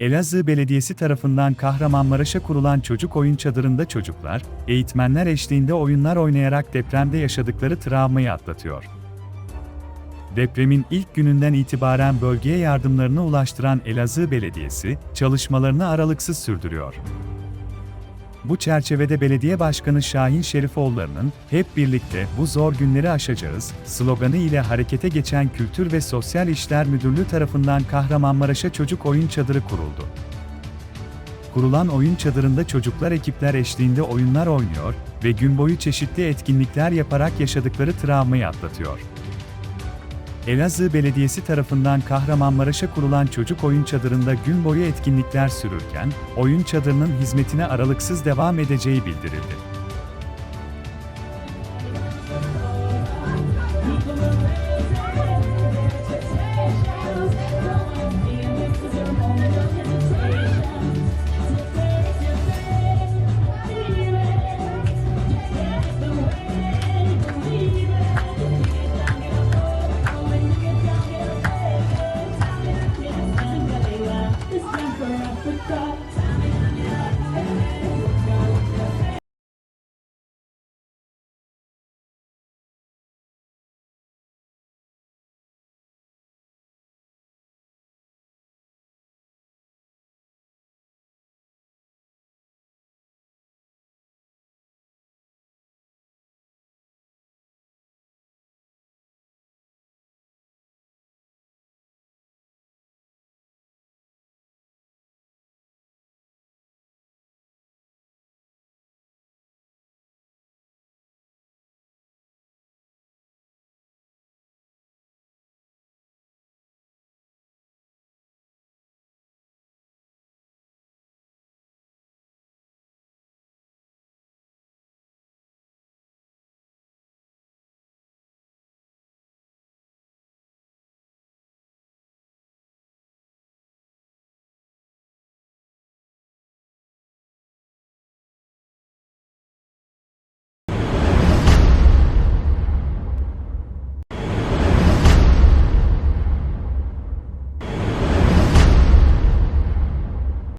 Elazığ Belediyesi tarafından Kahramanmaraş'a kurulan çocuk oyun çadırında çocuklar, eğitmenler eşliğinde oyunlar oynayarak depremde yaşadıkları travmayı atlatıyor. Depremin ilk gününden itibaren bölgeye yardımlarını ulaştıran Elazığ Belediyesi, çalışmalarını aralıksız sürdürüyor. Bu çerçevede Belediye Başkanı Şahin Şerifoğulları'nın "Hep birlikte bu zor günleri aşacağız" sloganı ile harekete geçen Kültür ve Sosyal İşler Müdürlüğü tarafından Kahramanmaraş'a çocuk oyun çadırı kuruldu. Kurulan oyun çadırında çocuklar ekipler eşliğinde oyunlar oynuyor ve gün boyu çeşitli etkinlikler yaparak yaşadıkları travmayı atlatıyor. Elazığ Belediyesi tarafından Kahramanmaraş'a kurulan çocuk oyun çadırında gün boyu etkinlikler sürürken, oyun çadırının hizmetine aralıksız devam edeceği bildirildi.